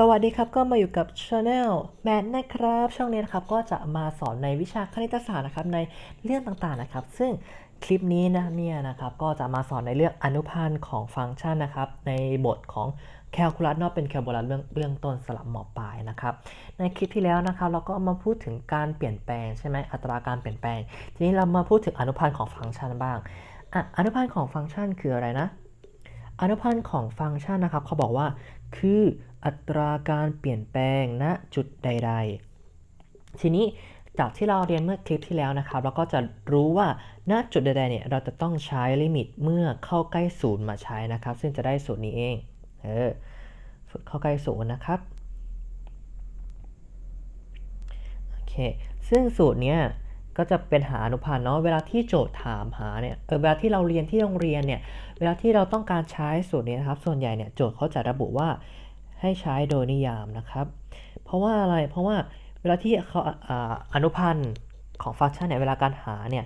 สวัสดีครับก็มาอยู่กับ Channel แมทนะครับ ช่องนี้นะครับก็จะมาสอนในวิชาคณิตศาสตร์นะครับในเรื่องต่างๆนะครับ ซึ่งคลิปนี้นะเนี่ยนะครับก็จะมาสอนในเรื่องอนุพันธ์ของฟังก์ชันนะครับในบทของแคลคูลัสเนาะเป็นแคลคูลัสเบื้องเบื้องต้นสลับหมอปลายนะครับในคลิปที่แล้วนะครับเราก็มาพูดถึงการเปลี่ยนแปลงใช่ไหมอัตราการเปลี่ยนแปลง ทีนี้เรามาพูดถึงอนุพันธ์ของฟังก์ชันบ้างอะอนุพันธ์ของฟังก์ชันคืออะไรนะ อนุพันธ์ของฟังก์ชันนะครับเขาบอกว่า คืออัตราการเปลี่ยนแปลงณจุดใด ๆ ทีนี้จากที่เราเรียนเมื่อคลิปที่แล้วนะครับเราก็จะรู้ว่าณจุดใดๆเนี่ยเราจะต้องใช้ลิมิตเมื่อเข้าใกล้ศูนย์มาใช้นะครับ ซึ่งจะได้สูตรนี้เองเออเข้าใกล้ศูนย์นะครับโอเคซึ่งสูตรเนี้ย ก็จะเป็นหาอนุพันธ์เนาะเวลาที่โจทย์ถามหาเนี่ยเออเวลาที่เราเรียนที่โรงเรียนเนี่ยเวลาที่เราต้องการใช้สูตรนี้นะครับ ส่วนใหญ่เนี่ยโจทย์เขาจะระบุว่าให้ใช้โดยนิยามนะครับ เพราะว่าอะไรเพราะว่าเวลาที่เขาอ่าอนุพันธ์ของฟังก์ชันเนี่ยเวลาการหาเนี่ย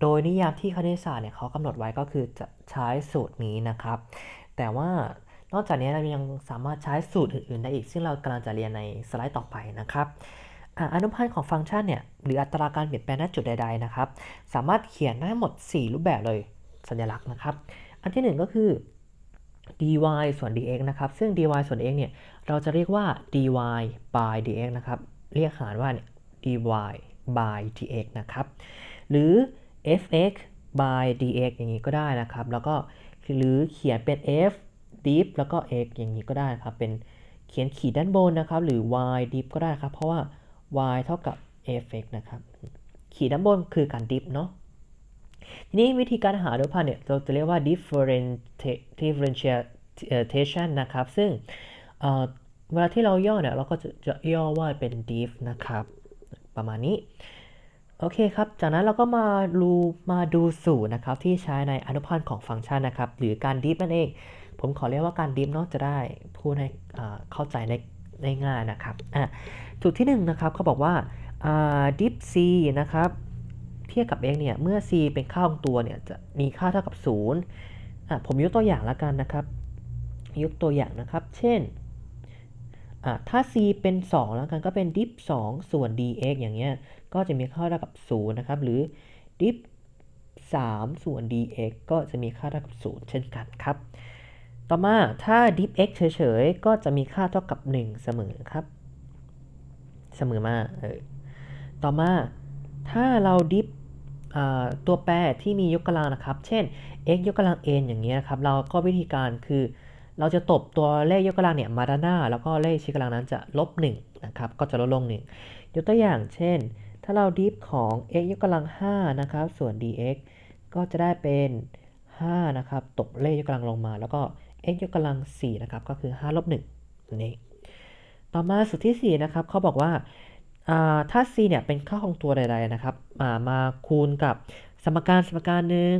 โดยนิยามที่คณิตศาสตร์เนี่ยเขากำหนดไว้ก็คือจะใช้สูตรนี้นะครับ แต่ว่านอกจากนี้เรายังสามารถใช้สูตรอื่นๆได้อีก ซึ่งเรากำลังจะเรียนในสไลด์ต่อไปนะครับ อนุพันธ์ของฟังก์ชันเนี่ยหรืออัตราการเปลี่ยนแปลงณจุดใดๆนะครับ สามารถเขียนได้หมด 4 รูปแบบเลยสัญลักษณ์นะครับ อันที่หนึ่งก็คือ dy ส่วน dx นะครับ ซึ่ง dy ส่วน dx เนี่ย เราจะเรียกว่า dy by dx นะครับ เรียกหารว่าเนี่ย dy by dx นะครับ หรือ fx by dx อย่างนี้ก็ได้นะครับ แล้วก็หรือเขียนเป็น f dif แล้วก็ x อย่างนี้ก็ได้ครับ เป็นเขียนขีดด้านบนนะครับ หรือ y dif ก็ได้ครับ เพราะว่า y เท่ากับ fx นะครับ ขีดด้านบนคือการ dif เนาะทีนี้วิธีการหาอนุพันธ์เนี่ยเราจะเรียกว่า differentiation นะครับ ซึ่งเเวลาที่เราย่อเนี่ยเราก็จะจะย่อว่าเป็น diff นะครับ ประมาณนี้ โอเคครับ จากนั้นเราก็มาดูมาดูสูตรนะครับ ที่ใช้ในอนุพันธ์ของฟังก์ชันนะครับ หรือการ diff นั่นเอง ผมขอเรียกว่าการ diff เนาะจะได้พูดให้เข้าใจในได้ง่ายนะครับอะ สูตรที่หนึ่งนะครับเขาบอกว่าอ่า diff c นะครับเทียบกับ x เนี่ย เมื่อ c เป็นค่าของตัวเนี่ย จะมีค่าเท่ากับ0อะผมยกตัวอย่างแล้วกันนะครับ ยกตัวอย่างนะครับ เช่นอะถ้า c เป็น 2 แล้วกันก็เป็น diff 2ส่วน dx อย่างเงี้ย ก็จะมีค่าเท่ากับ0นะครับ หรือ diff 3ส่วน dx ก็จะมีค่าเท่ากับ0เช่นกันครับ ต่อมาถ้า diff x เฉยๆ ก็จะมีค่าเท่ากับ 1 เสมอครับ เสมอมาเออต่อมาถ้าเราดิฟตัวแปรที่มียกกำลังนะครับ เช่น x ยกกำลัง n อย่างเงี้ยครับ เราก็วิธีการคือ เราจะตบตัวเลขยกกำลังเนี่ยมาด้านหน้า แล้วก็เลขชี้กำลังนั้นจะลบ1นะครับ ก็จะลดลง1ยกตัวอย่างเช่น ถ้าเราดิฟของ x ยกกำลัง5นะครับ ส่วน dx ก็จะได้เป็น5นะครับ ตบเลขยกกำลังลงมา แล้วก็ x ยกกำลัง4นะครับ ก็คือ5ลบ1นั่นเอง ต่อมาสูตรที่ 4 นะครับเขาบอกว่าถ้า c เนี่ยเป็นค่าของตัวใดๆนะครับามาคูณกับสมการสมการหนึ่ง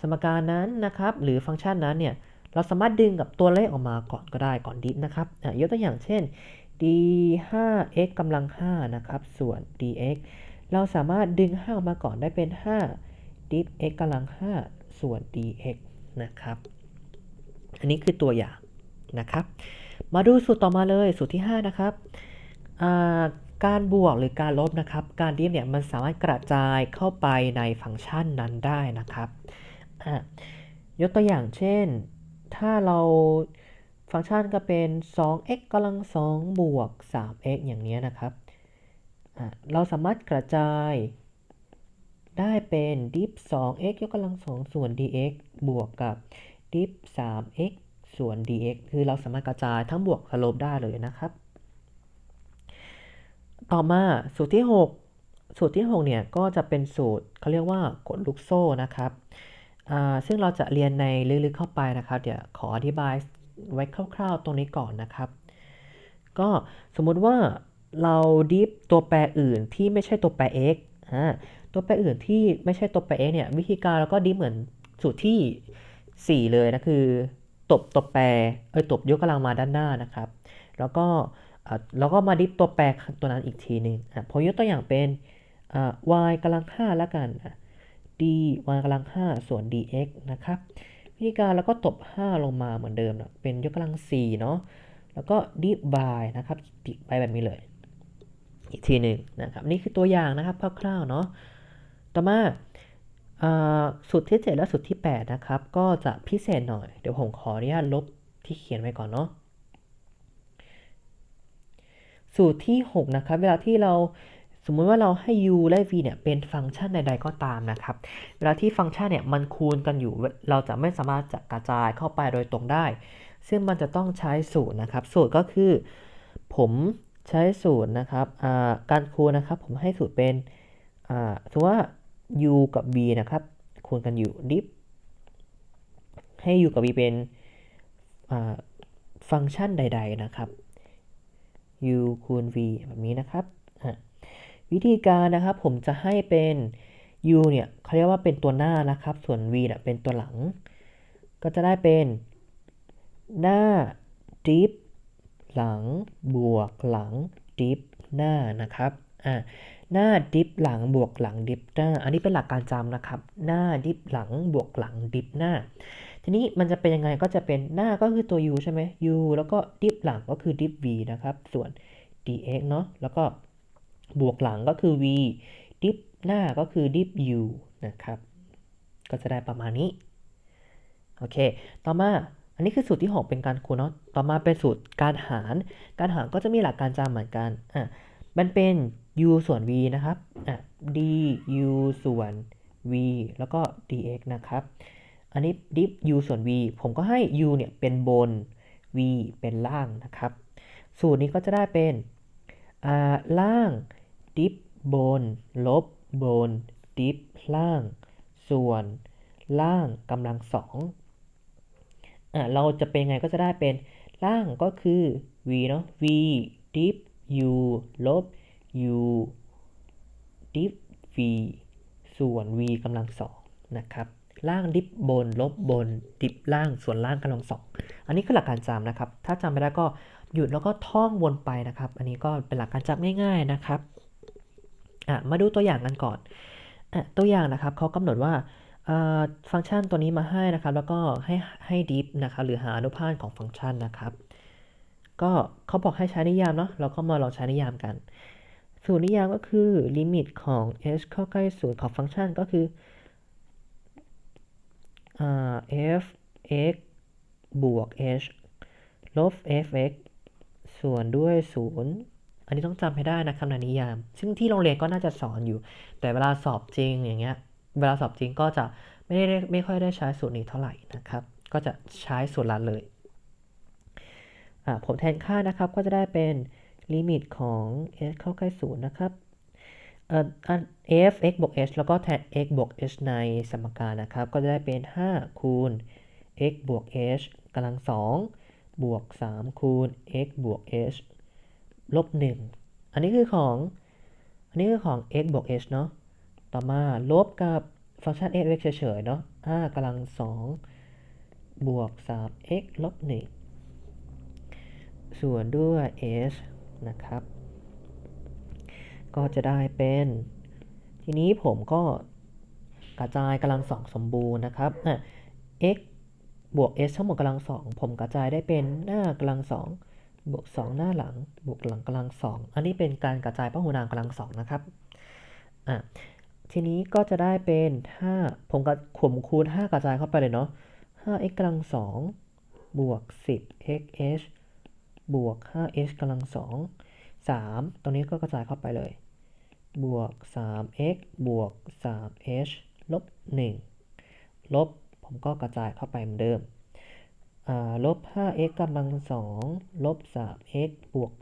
สมการนั้นนะครับ หรือฟังก์ชันนั้นเนี่ยเราสามารถดึงกับตัวเลขออกมาก่อนก็ได้ก่อนดิฟนะครับยกตัวอย่างเช่น d 5 x กำลัง 5 นะครับ ส่วน dx เราสามารถดึง 5 ออกมาก่อนได้เป็น5 diff x กำลัง 5 ส่วน dx นะครับ อันนี้คือตัวอย่างนะครับ มาดูสูตรต่อมาเลย สูตรที่ 5 นะครับการบวกหรือการลบนะครับ การดิฟเนี่ยมันสามารถกระจายเข้าไปในฟังก์ชันนั้นได้นะครับยกตัวอย่างเช่น ถ้าเราฟังก์ชันก็เป็น 2x กำลัง 2 บวก 3x อย่างนี้นะครับ เราสามารถกระจายได้เป็นดิฟ 2x ยกกำลัง 2 ส่วน dx บวกกับดิฟ 3x ส่วน dx คือเราสามารถกระจายทั้งบวกและลบได้เลยนะครับ ต่อมาสูตรที่ 6 สูตรที่ 6 เนี่ย ก็จะเป็นสูตรเขาเรียกว่ากฎลูกโซ่นะครับ ซึ่งเราจะเรียนในลึกๆเข้าไปนะครับ เดี๋ยวขออธิบายไว้คร่าวๆตรงนี้ก่อนนะครับ ก็สมมุติว่าเราดิฟตัวแปรอื่นที่ไม่ใช่ตัวแปร x อ่าตัวแปรอื่นที่ไม่ใช่ตัวแปร x เนี่ย วิธีการเราก็ดิฟเหมือนสูตรที่ 4 เลยนะ คือ ตบตัวแปรเออตบยกกำลังมาด้านหน้านะครับ แล้วก็แล้วก็มาดิฟตัวแปรตัวนั้นอีกทีหนึ่งอะผมยกตัวอย่างเป็น y กำลัง 5 แล้วกัน d y กำลัง 5 ส่วน dx นะครับวิธีการเราก็ตบ 5 ลงมาเหมือนเดิมนะเป็นยกกำลัง 4 เนาะแล้วก็ divide นะครับ divide แบบนี้เลย อีกทีหนึ่งนะครับ นี่คือตัวอย่างนะครับคร่าวๆเนาะต่อมา สูตรที่ 7 และสูตรที่ 8 นะครับ ก็จะพิเศษหน่อย เดี๋ยวผมขออนุญาตลบที่เขียนไว้ก่อนเนาะสูตรที่ 6 นะครับ เวลาที่เราสมมุติว่าเราให้ u และ v เนี่ยเป็นฟังก์ชันใด ๆ ก็ตามนะครับ เวลาที่ฟังก์ชันเนี่ยมันคูณกันอยู่ เราจะไม่สามารถจะกระจายเข้าไปโดยตรงได้ ซึ่งมันจะต้องใช้สูตรนะครับ สูตรก็คือ ผมใช้สูตรนะครับการคูณนะครับ ผมให้สูตรเป็นสมมติว่า u กับ v นะครับคูณกันอยู่ div ให้ u กับ v เป็นฟังก์ชันใด ๆ นะครับ u คูณ v แบบนี้นะครับ วิธีการนะครับผมจะให้เป็น u เนี่ยเขาเรียกว่าเป็นตัวหน้านะครับ ส่วน v เนี่ยเป็นตัวหลัง ก็จะได้เป็นหน้า div หลังบวกหลัง div หน้านะครับ อะ หน้า div หลังบวกหลัง div หน้า อันนี้เป็นหลักการจำนะครับ หน้า div หลังบวกหลัง div หน้า ทีนี้มันจะเป็นยังไงก็จะเป็นหน้าก็คือตัว u ใช่ไหม u แล้วก็ div หลังก็คือ div v นะครับ ส่วน dx เนาะแล้วก็บวกหลังก็คือ v div หน้าก็คือ div u นะครับ ก็จะได้ประมาณนี้ โอเค ต่อมาอันนี้คือสูตรที่ 6 เป็นการคูณเนาะ ต่อมาเป็นสูตรการหาร การหารก็จะมีหลักการจำเหมือนกัน อะ มันเป็น u ส่วน v นะครับอะ d u ส่วน v แล้วก็ dx นะครับ อันนี้ d u ส่วน v ผมก็ให้ u เนี่ยเป็นบน v เป็นล่างนะครับ สูตรนี้ก็จะได้เป็นอ่าล่าง div บน ลบบน div ล่าง ส่วนล่างกำลังสองอะเราจะเป็นไงก็จะได้เป็นล่างก็คือ v เนาะ v div u ลบ u div v ส่วน v กำลังสองนะครับล่างดิฟบน ลบบน ดิฟล่างส่วนล่างกำลังสองอันนี้คือหลักการจำนะครับ ถ้าจำไม่ได้ก็หยุดแล้วก็ท่องวนไปนะครับ อันนี้ก็เป็นหลักการจำง่าย ๆนะครับอะมาดูตัวอย่างกันก่อนอะตัวอย่างนะครับเขากำหนดว่าฟังก์ชันตัวนี้มาให้นะครับ แล้วก็ให้ให้ div นะครับหรือหาอนุภาคของฟังก์ชันนะครับ ก็เขาบอกให้ใช้นิยามเนาะเราก็มาลองใช้นิยามกัน สูตรนิยามก็คือลิมิตของ h เข้าใกล้ศูนย์ของฟังก์ชันก็คืออ่า f x บวก h ลบ f x ส่วนด้วย 0 อันนี้ต้องจำให้ได้นะครันิยาม ซึ่งที่โรงเรียนก็น่าจะสอนอยู่ แต่เวลาสอบจริงอย่างเงี้ย เวลาสอบจริงก็จะไม่ได้ไม่ค่อยได้ใช้สูตรนี้เท่าไหร่นะครับ ก็จะใช้สูตรลัดเลย ผมแทนค่านะครับก็จะได้เป็น ลิมิตของ h เข้าใกล้ศูนย์นะครับเอ่ออัน f x บวก h แล้วก็แทน x บวก h ในสมการนะครับ ก็จะได้เป็น 5 คูณ x บวก h กำลัง2บวก 3 คูณ x บวก h ลบ 1 อันนี้คือของ อันนี้คือของ x บวก h เนาะ ต่อมาลบกับฟังก์ชัน f x เฉยๆ เนาะ5กำลัง2บวก 3x ลบ 1 ส่วนด้วย h นะครับ ก็จะได้เป็น ทีนี้ผมก็กระจายกำลังสองสมบูรณ์นะครับอะ x บวก s ทั้งหมดกำลังสองผมกระจายได้เป็นหน้ากำลังสองบวกสองหน้าหลัง บวกหลังกำลังสองอันนี้เป็นการกระจายพหูนามกำลังสองนะครับอะทีนี้ก็จะได้เป็น5ผมกับผมคูณ 5 กระจายเข้าไปเลยเนาะ 5x กำลัง2บวก 10xh บวก 5h กำลัง 2 3 ตรงนี้ก็กระจายเข้าไปเลย บวก 3x บวก 3h ลบ 1 ลบ ผมก็กระจายเข้าไปเหมือนเดิม ลบ 5x กำลัง 2 ลบ 3x บวก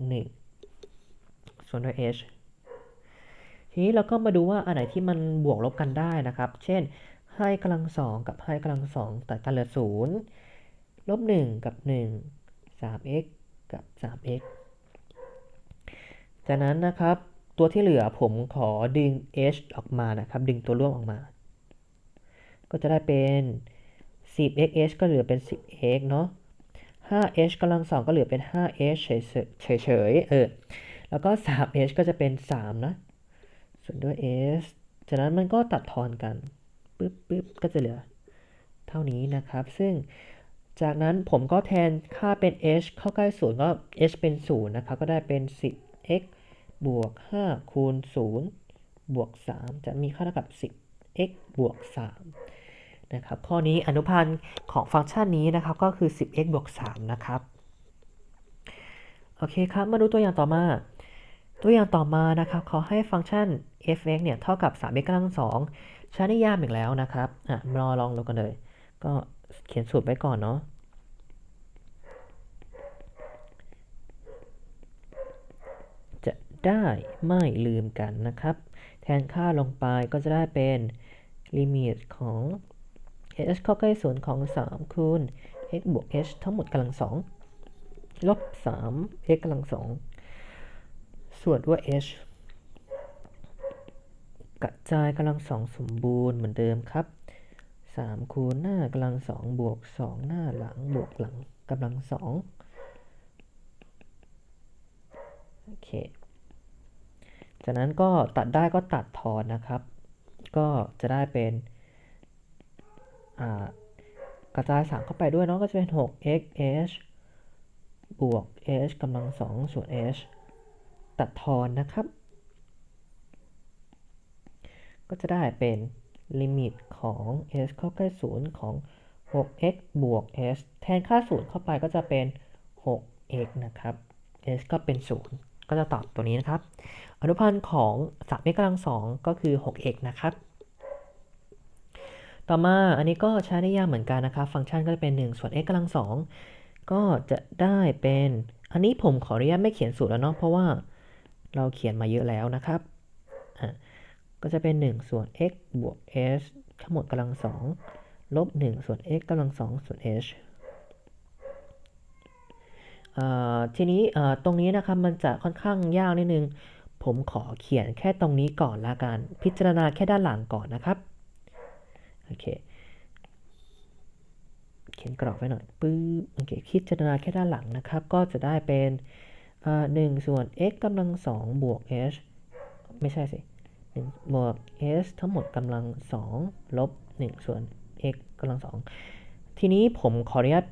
1 ส่วนด้วย h ทีนี้เราก็มาดูว่าอันไหนที่มันบวกลบกันได้นะครับ เช่นให้กำลังสองกับให้กำลังสองตัดกันเหลือศูนย์ลบหนึ่งกับหนึ่งสาม x กับสาม x จากนั้นนะครับตัวที่เหลือผมขอดึง h ออกมานะครับ ดึงตัวร่วมออกมา ก็จะได้เป็น 10x h ก็เหลือเป็น 10x เนาะ 5h กำลังสองก็เหลือเป็น 5h เฉยเฉยเออ แล้วก็ 3h ก็จะเป็น 3 นะ ส่วนด้วย s จากนั้นมันก็ตัดทอนกันปึ๊บปึ๊บก็จะเหลือ เท่านี้นะครับ ซึ่ง จากนั้นผมก็แทนค่าเป็น h เข้าใกล้ศูนย์ก็ h เป็น0นะครับ ก็ได้เป็น 10x บวก 5 คูณ 0 บวก 3 จะมีค่าเท่ากับ 10x บวก 3 นะครับ ข้อนี้อนุพันธ์ของฟังก์ชันนี้นะครับ ก็คือ 10x บวก 3 นะครับ โอเคครับ มาดูตัวอย่างต่อมา ตัวอย่างต่อมานะครับเขอให้ฟังก์ชัน f(x) เนี่ย เท่ากับ 3x กำลัง2ใช้นิยามอีกแล้วนะครับ อะรอลองดูกันเลย ก็ เขียนสูตรไว้ก่อนเนาะจะได้ไม่ลืมกันนะครับ แทนค่าลงไปก็จะได้เป็นลิมิตของ h เข้าใกล้ศูนย์ของ 3 คูณ x บวก h ทั้งหมดกำลัง2ลบ 3 x กำลัง2ส่วนด้วย h กระจายกำลังสองสมบูรณ์เหมือนเดิมครับ 3คูณหน้ากำลังสองบวก2หน้าหลังบวกหลังกำลังสองโอเค จากนั้นก็ตัดได้ก็ตัดทอนนะครับ ก็จะได้เป็นกระจาย 3 เข้าไปด้วยเนาะก็จะเป็น 6x h บวก h กำลังสองส่วน h ตัดทอนนะครับ ก็จะได้เป็น ลิมิตของ s เข้าใกล้ศูนย์ของ 6x บวก s แทนค่าศูนย์เข้าไปก็จะเป็น 6x นะครับ s ก็เป็น 0 ก็จะตอบตัวนี้นะครับ อนุพันธ์ของ 3 x กำลัง 2 ก็คือ 6x นะครับ ต่อมาอันนี้ก็ใช้นิยามเหมือนกันนะครับ ฟังก์ชันก็จะเป็น 1 ส่วน x กำลัง 2 ก็จะได้เป็น อันนี้ผมขออนุญาตไม่เขียนสูตรแล้วเนาะ เพราะว่าเราเขียนมาเยอะแล้วนะครับ ก็จะเป็น 1 ส่วน x บวก s ทั้งหมดกำลัง2ลบ 1 ส่วน x กำลัง2ส่วน h อ่าทีนี้อ่าตรงนี้นะครับมันจะค่อนข้างยากนิดนึง ผมขอเขียนแค่ตรงนี้ก่อนละกัน พิจารณาแค่ด้านหลังก่อนนะครับ โอเค เขียนกรอบไว้หน่อยปึ๊บโอเคพิจารณาแค่ด้านหลังนะครับ ก็จะได้เป็นอ่าหนึ่งส่วน x กำลังสองบวก h ไม่ใช่สิ หนึ่งบวก s ทั้งหมดกำลังสองลบหนึ่งส่วน x กำลังสองทีนี้ผมขออนุญาต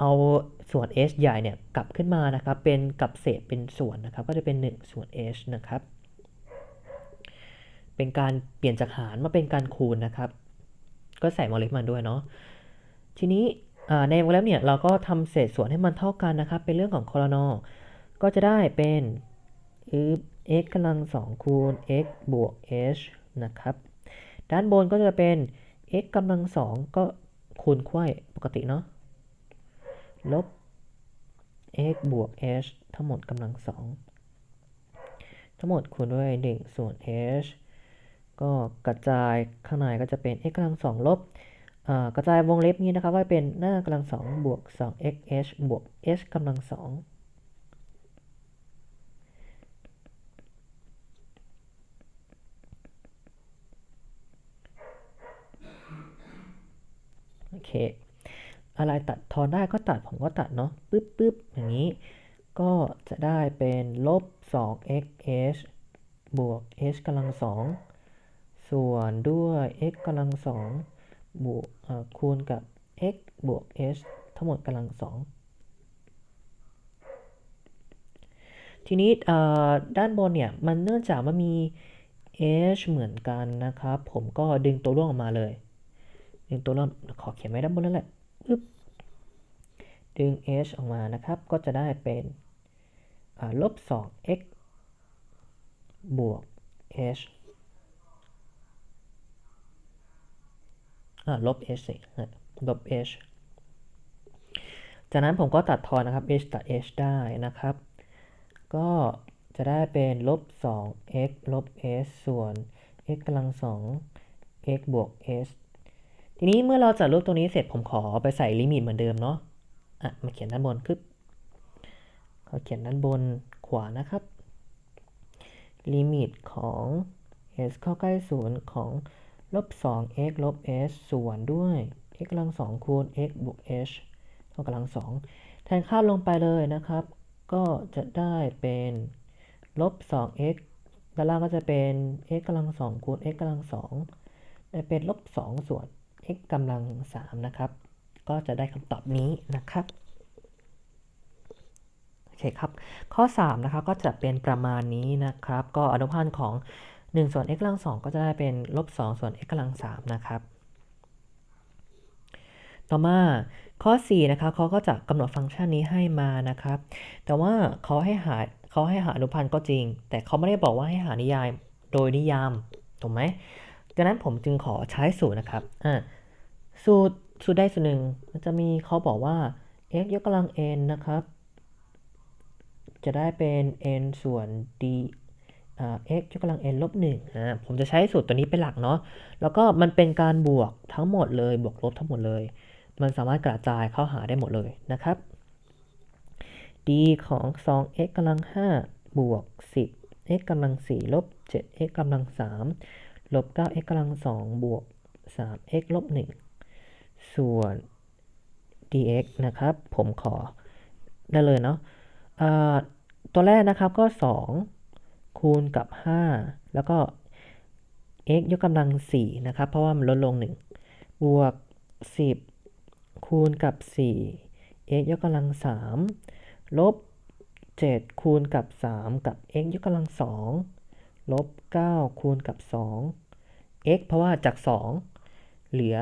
เอาส่วน h ใหญ่เนี่ยกลับขึ้นมานะครับ เป็นกลับเศษเป็นส่วนนะครับ ก็จะเป็น 1 ส่วน h นะครับ เป็นการเปลี่ยนจากหารมาเป็นการคูณนะครับ ก็ใส่วงเล็บมาด้วยเนาะ ทีนี้ในวงเล็บเนี่ยเราก็ทำเศษส่วนให้มันเท่ากันนะครับ เป็นเรื่องของคอรนอก็จะได้เป็นออ x กำลัง2คูณ x บวก h นะครับ ด้านบนก็จะเป็น x กำลัง2ก็คูณไขว้ปกติเนาะ ลบ x บวก h ทั้งหมดกำลังสอง ทั้งหมดคูณด้วย1ส่วน h ก็กระจายข้างในก็จะเป็น x กำลังสองลบกระจายวงเล็บนี้นะครับ ก็เป็นหน้ากำลังสองบวก 2x h บวก h กำลังสอง เค อะไรตัดทอนได้ก็ตัดผมก็ตัดเนาะปึ๊บปึ๊บอย่างนี้ ก็จะได้เป็นลบ 2x h บวก h กำลังสองส่วนด้วย x กำลังสองบวกคูณกับ x บวก h ทั้งหมดกำลังสองทีนี้ด้านบนเนี่ยมันเนื่องจากมันมี h เหมือนกันนะครับ ผมก็ดึงตัวร่วงออกมาเลย ดึงตัวร่วงขอเขียนไว้ด้านบนนั่นแหละปึ๊บดึง h ออกมานะครับ ก็จะได้เป็นลบ 2x บวก h ลบ h สิลบ h จากนั้นผมก็ตัดทอนนะครับ h ตัด h ได้นะครับ ก็จะได้เป็นลบ 2x ลบ h ส่วน x กำลัง 2 x บวก h ทีนี้เมื่อเราจัดรูปตรงนี้เสร็จผมขอไปใส่ลิมิตเหมือนเดิมเนาะอะมาเขียนด้านบนคือเขาเขียนด้านบนขวานะครับ ลิมิตของ s เข้าใกล้ศูนย์ของลบ 2x ลบ h ส่วนด้วย x กำลัง 2 คูณ x บวก h เท่ากับกำลัง 2 แทนค่าลงไปเลยนะครับ ก็จะได้เป็นลบ 2x ด้านล่างก็จะเป็น x กำลัง 2 คูณ x กำลัง 2 ได้เป็นลบ 2 ส่วน x กำลัง 3 นะครับ ก็จะได้คำตอบนี้นะครับโอเคครับ ข้อ 3 นะครับ ก็จะเป็นประมาณนี้นะครับ ก็อนุพันธ์ของ 1 ส่วน x กำลัง 2 ก็จะได้เป็นลบ 2 ส่วน x กำลัง 3 นะครับต่อมาข้อ 4 นะครับเขาก็จะกำหนดฟังก์ชันนี้ให้มานะครับ แต่ว่าเขาให้หาเขาให้หาอนุพันธ์ก็จริง แต่เขาไม่ได้บอกว่าให้หานิยามโดยนิยามถูกไหมดังนั้นผมจึงขอใช้สูตรนะครับอ่า สูตรสูตรใดสูตรหนึ่งมันจะมีเขาบอกว่า x ยกกำลัง n นะครับ จะได้เป็น n ส่วน d x ยกกำลัง n ลบ1อ่าผมจะใช้สูตรตัวนี้เป็นหลักเนาะแล้วก็มันเป็นการบวกทั้งหมดเลยบวกลบทั้งหมดเลย มันสามารถกระจายเข้าหาได้หมดเลยนะครับ d ของ 2x กำลัง 5 บวก 10 x กำลัง 4 ลบ 7x กำลัง 3 ลบ 9x กำลัง 2 บวก 3x ลบ 1 ส่วน dx นะครับ ผมขอได้เลยเนาะตัวแรกนะครับก็ 2 คูณกับ 5 แล้วก็ x ยกกำลัง 4 นะครับ เพราะว่ามันลดลง 1 บวก 10 คูณกับ 4 x ยกกำลัง 3 ลบ 7 คูณกับ 3 กับ x ยกกำลัง 2 ลบ 9 คูณกับ 2 x เพราะว่าจาก 2 เหลือ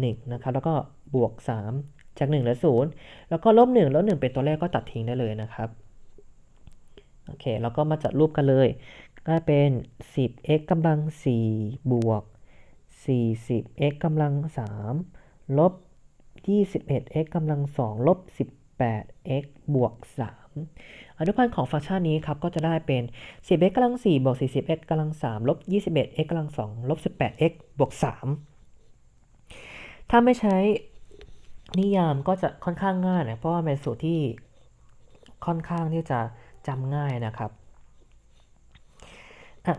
1นะครับแล้วก็บวก 3 จาก 1เหลือ 0 แล้วก็ลบ1ลบ1เป็นตัวเลขก็ตัดทิ้งได้เลยนะครับโอเคแล้วก็มาจัดรูปกันเลยก็เป็น 10x กำลัง 4 บวก 40x กำลัง 3 ลบ 21x กำลัง 2 ลบ 18x บวก 3 อนุพันธ์ของฟังก์ชันนี้ครับ ก็จะได้เป็น 10x กำลัง 4 บวก 40x กำลัง 3 ลบ 21x กำลัง 2 ลบ 18x บวก 3 ถ้าไม่ใช้นิยามก็จะค่อนข้างง่ายนะเพราะว่าเป็นสูตรที่ค่อนข้างที่จะจำง่ายนะครับ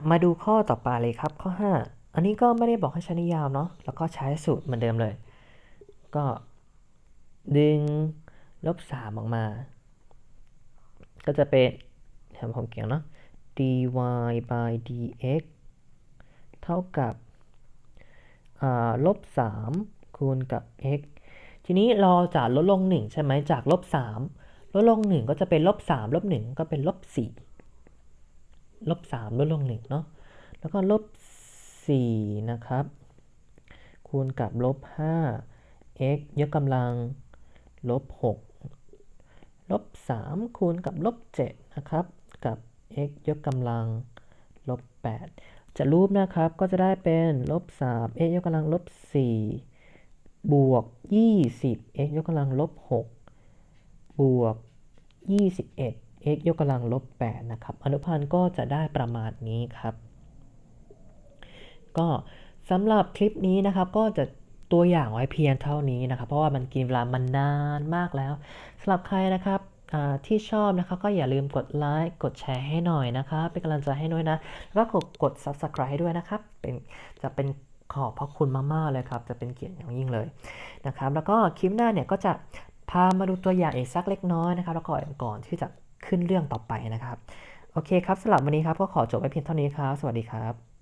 มาดูข้อต่อไปเลยครับ ข้อ 5 อันนี้ก็ไม่ได้บอกให้ใช้นิยามเนาะแล้วก็ใช้สูตรเหมือนเดิมเลย ก็ดึงลบ 3 ออกมา ก็จะเป็นแถมผมเขียนเนาะ dy by dx เท่ากับอ่าลบ 3 คูณกับ x ทีนี้เราจะลดลง 1 ใช่ไหมจากลบ3ลดลง 1 ก็จะเป็นลบ3ลบ1ก็เป็นลบ4ลบ3ลดลง1เนาะแล้วก็ลบ4นะครับ คูณกับลบ5 x ยกกำลังลบ6ลบ3คูณกับลบ7นะครับ กับ x ยกกำลังลบ8จะรูปนะครับก็จะได้เป็นลบ3 x ยกกำลังลบ4 บวก 20 x ยกกำลังลบ 6 บวก 21 x ยกกำลังลบ 8 นะครับ อนุพันธ์ก็จะได้ประมาณนี้ครับ ก็สำหรับคลิปนี้นะครับก็จะตัวอย่างไว้เพียงเท่านี้นะครับ เพราะว่ามันกินเวลามันนานมากแล้วสำหรับใครนะครับที่ชอบนะครับก็อย่าลืมกดไลค์กดแชร์ให้หน่อยนะครับ เป็นกำลังใจให้ด้วยนะ แล้วก็กด subscribe ด้วยนะครับเป็นจะเป็น ขอบพระคุณมากๆเลยครับ จะเป็นเกียรติอย่างยิ่งเลยนะครับ แล้วก็คลิปหน้าเนี่ยก็จะพามาดูตัวอย่างอีกสักเล็กน้อยนะครับ แล้วก่อนก่อนที่จะขึ้นเรื่องต่อไปนะครับ โอเคครับสำหรับวันนี้ครับก็ขอจบไว้เพียงเท่านี้ครับ สวัสดีครับ